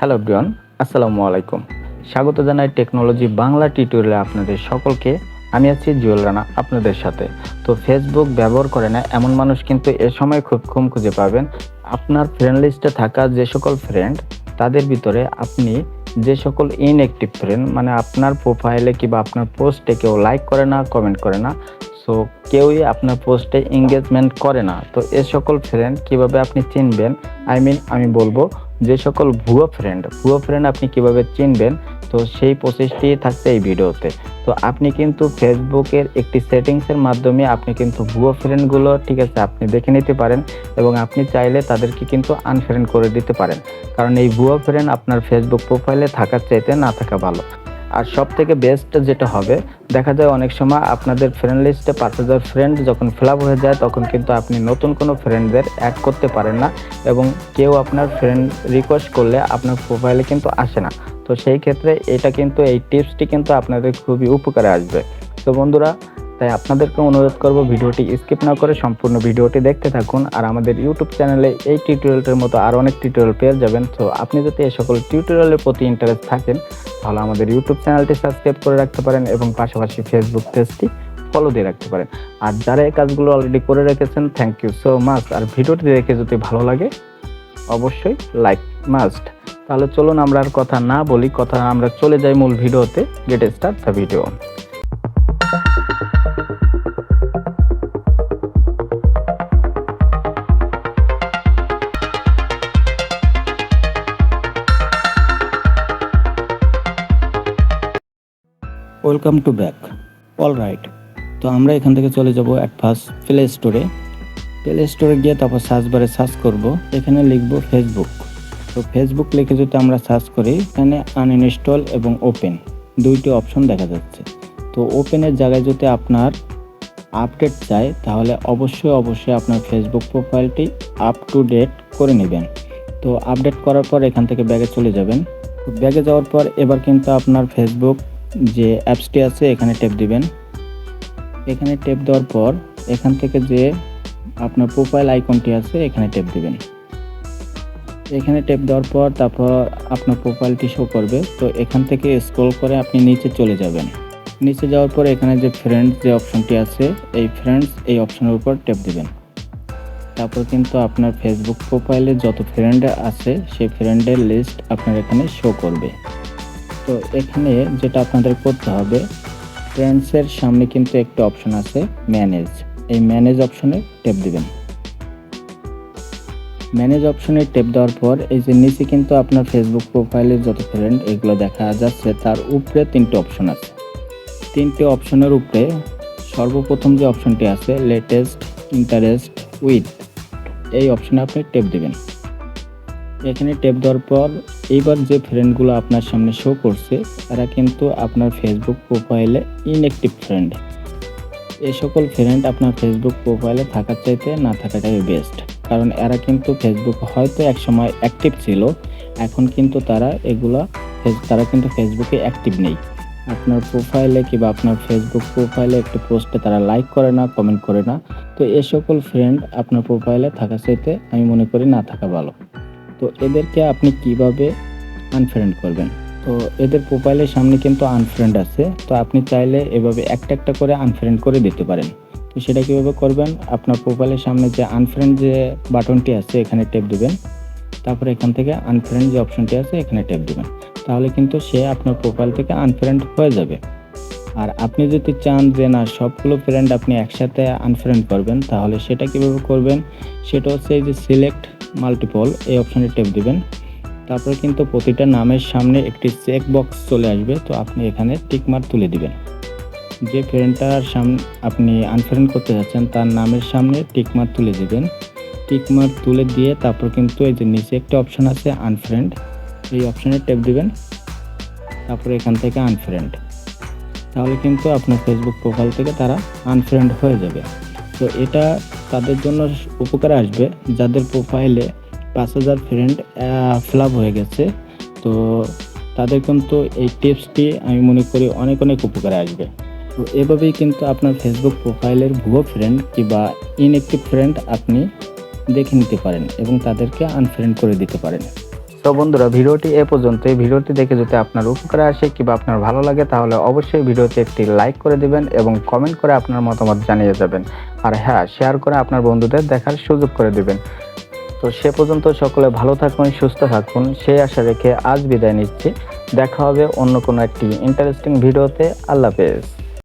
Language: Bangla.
হ্যালো ব্রিয়ন আসসালামু আলাইকুম। স্বাগত জানাই টেকনোলজি বাংলা টিউটোরিয়ালে আপনাদের সকলকে। আমি আছি জুয়েল রানা, আপনাদের সাথে। তো ফেসবুক ব্যবহার করে না, এমন মানুষ কিন্তু এ সময় খুব কম খুঁজে পাবেন। আপনার ফ্রেন্ড লিস্টে থাকা যে সকল ফ্রেন্ড তাদের ভিতরে আপনি যে সকল ইনঅ্যাক্টিভ ফ্রেন্ড মানে আপনার প্রোফাইলে কিংবা আপনার পোস্টে কেউ লাইক করে না কমেন্ট করে না সো কেউই আপনার পোস্টে এঙ্গেজমেন্ট করে না। তো এ সকল ফ্রেন্ড কীভাবে আপনি চিনবেন? আই মিন আমি বলব যে সকল ভুয়ো ফ্রেন্ড ভুয়ো ফ্রেন্ড আপনি কীভাবে চিনবেন, তো সেই প্রসেসটি থাকছে এই ভিডিওতে। তো আপনি কিন্তু ফেসবুকের একটি সেটিংসের মাধ্যমে আপনি কিন্তু ভুয়ো ফ্রেন্ডগুলো ঠিক আছে, আপনি দেখে নিতে পারেন এবং আপনি চাইলে তাদেরকে কিন্তু আনফ্রেন্ড করে দিতে পারেন। কারণ এই ভুয়ো ফ্রেন্ড আপনার ফেসবুক প্রোফাইলে থাকার চাইতে না থাকা ভালো। আর সব থেকে বেস্ট যেটা হবে, দেখা যায় অনেক সময় আপনাদের ফ্রেন্ড লিস্টে পাঁচ হাজার ফ্রেন্ড যখন ফিল হয়ে যায়, তখন কিন্তু আপনি নতুন কোনো ফ্রেন্ডদের অ্যাড করতে পারেন না এবং কেউ আপনার ফ্রেন্ড রিকোয়েস্ট করলে আপনার প্রোফাইলে কিন্তু আসে না। তো সেই ক্ষেত্রে এটা কিন্তু এই টিপসটি কিন্তু আপনাদের খুবই উপকারে আসবে। তো বন্ধুরা তাই আপনাদেরকে অনুরোধ করব ভিডিওটি স্কিপ না করে সম্পূর্ণ ভিডিওটি দেখতে থাকুন আর আমাদের ইউটিউব চ্যানেলে এই টিউটোরিয়ালটির মতো আরও অনেক টিউটোরিয়াল পেয়ে যাবেন। তো আপনি যদি এই সকল টিউটোরিয়ালের প্রতি ইন্টারেস্ট থাকেন, তাহলে আমাদের ইউটিউব চ্যানেলটি সাবস্ক্রাইব করে রাখতে পারেন এবং পাশাপাশি ফেসবুক পেজটি ফলো দিয়ে রাখতে পারেন। আর যারা এই কাজগুলো অলরেডি করে রেখেছেন থ্যাংক ইউ সো মাচ আর ভিডিওটি দেখে যদি ভালো লাগে, অবশ্যই লাইক মাস্ট তাহলে চলুন আমরা আর কথা না বলি, কথা আমরা চলে যাই মূল ভিডিওতে। Get start the video welcome to back all right তো আমরা এখান থেকে চলে যাব অ্যাট ফার্স্ট প্লে স্টোরে প্লে স্টোরে গিয়ে তারপর সার্চ বারে সার্চ করব। এখানে লিখব ফেসবুক তো ফেসবুক লিখে যদি আমরা সার্চ করি, এখানে আনইনস্টল এবং ওপেন দুইটি অপশন দেখা যাচ্ছে। তো ওপেনের জায়গায় যদি আপনার আপডেট চাই তাহলে অবশ্যই অবশ্যই আপনার ফেসবুক প্রোফাইলটি আপ টু ডেট করে নেবেন। তো আপডেট করার পর এখান থেকে ব্যাগে চলে যাবেন। ব্যাগে যাওয়ার পর এবার কিন্তু আপনার ফেসবুক যে অ্যাপসটি আছে, এখানে টেপ দিবেন। এখানে টেপ দেওয়ার পর এখান থেকে যে আপনার প্রোফাইল আইকনটি আছে, এখানে টেপ দিবেন। এখানে টেপ দেওয়ার পর তারপর আপনার প্রোফাইলটি শো করবে। তো এখান থেকে স্ক্রল করে আপনি নিচে চলে যাবেন। নিচে যাওয়ার পর এখানে যে ফ্রেন্ডস যে অপশনটি আছে, এই ফ্রেন্ডস এই অপশনের উপর টেপ দিবেন। তারপর কিন্তু আপনার ফেসবুক প্রোফাইলে যত ফ্রেন্ড আছে, সেই ফ্রেন্ডের লিস্ট আপনার এখানে শো করবে। তো এখানে যেটা আপনাদের করতে হবে ফ্রেন্ডসের সামনে কিন্তু একটা অপশন আছে ম্যানেজ এই ম্যানেজ অপশনে টেপ দিবেন। ম্যানেজ অপশনে টেপ দেওয়ার পর এই যে নিচে কিন্তু আপনার ফেসবুক প্রোফাইলের যত ফ্রেন্ড এগুলো দেখা যাচ্ছে, তার উপরে তিনটে অপশন আছে। তিনটে অপশনের উপরে সর্বপ্রথম যে অপশনটি আছে লেটেস্ট ইন্টারেস্ট উইথ এই অপশনে আপনি টেপ দিবেন। এখানে টেপ দেওয়ার পর এইবার যে ফ্রেন্ডগুলো আপনার সামনে শো করছে, তারা কিন্তু আপনার ফেসবুক প্রোফাইলে ইনএক্টিভ ফ্রেন্ড এই সকল ফ্রেন্ড আপনার ফেসবুক প্রোফাইলে থাকার চাইতে না থাকাটাই বেস্ট কারণ এরা কিন্তু ফেসবুক হয়তো একসময় অ্যাক্টিভ ছিল, এখন কিন্তু তারা এগুলা তারা কিন্তু ফেসবুকে অ্যাক্টিভ নেই। আপনার প্রোফাইলে কিংবা আপনার ফেসবুক প্রোফাইলে একটি পোস্টে তারা লাইক করে না কমেন্ট করে না। তো এ সকল ফ্রেন্ড আপনার প্রোফাইলে থাকা চাইতে আমি মনে করি না থাকা ভালো। তো এদেরকে আপনি কীভাবে আনফ্রেন্ড করবেন? তো এদের প্রোফাইলের সামনে কিন্তু আনফ্রেন্ড আছে। তো আপনি চাইলে এভাবে একটা একটা করে আনফ্রেন্ড করে দিতে পারেন। তো সেটা কীভাবে করবেন? আপনার প্রোফাইলের সামনে যে আনফ্রেন্ড যে বাটনটি আছে, এখানে টেপ দেবেন। তারপরে এখান থেকে আনফ্রেন্ড যে অপশনটি আছে, এখানে টেপ দেবেন। তাহলে কিন্তু সে আপনার প্রোফাইল থেকে আনফ্রেন্ড হয়ে যাবে। আর আপনি যদি চান যে না, সবগুলো ফ্রেন্ড আপনি একসাথে আনফ্রেন্ড করবেন, তাহলে সেটা কীভাবে করবেন? সেটা হচ্ছে এই যে সিলেক্ট মাল্টিপল এই অপশানে টেপ দিবেন। তারপরে কিন্তু প্রতিটা নামের সামনে একটি চেক বক্স চলে আসবে, তো আপনি এখানে টিকমার্ক তুলে দিবেন। যে ফ্রেন্ডটার সামনে আপনি আনফ্রেন্ড করতে যাচ্ছেন, তার নামের সামনে টিকমার্ক তুলে দিবেন। টিকমার্ক তুলে দিয়ে তারপর কিন্তু এই যে নিচে একটা অপশান আছে আনফ্রেন্ড এই অপশানে টেপ দিবেন। তারপরে এখান থেকে আনফ্রেন্ড তাহলে কিন্তু আপনার ফেসবুক প্রোফাইল থেকে তারা আনফ্রেন্ড হয়ে যাবে। তো এটা তাদের জন্য উপকারে আসবে। যাদের প্রোফাইলে পাঁচ হাজার ফ্রেন্ড ফ্লাপ হয়ে গেছে। তো তাদের কিন্তু এই টিপসটি আমি মনে করি অনেক অনেক উপকারে আসবে। তো এভাবেই কিন্তু আপনার ফেসবুক প্রোফাইলের ভুয়ো ফ্রেন্ড কিংবা ইনএক্টিভ ফ্রেন্ড আপনি দেখে নিতে পারেন এবং তাদেরকে আনফ্রেন্ড করে দিতে পারেন। তো বন্ধুরা, ভিডিওটি এ পর্যন্ত এই ভিডিওটি দেখে যদি আপনার উপকারে আসে কিংবা আপনার ভালো লাগে, তাহলে অবশ্যই ভিডিওতে একটি লাইক করে দিবেন এবং কমেন্ট করে আপনার মতামত জানিয়ে যাবেন। আর হ্যাঁ শেয়ার করে আপনার বন্ধুদের দেখার সুযোগ করে দিবেন। তো সে পর্যন্ত সকলে ভালো থাকুন, সুস্থ থাকুন। সেই আশা রেখে আজ বিদায় নিচ্ছি। দেখা হবে অন্য কোনো একটি ইন্টারেস্টিং ভিডিওতে। আল্লাহ হাফেজ।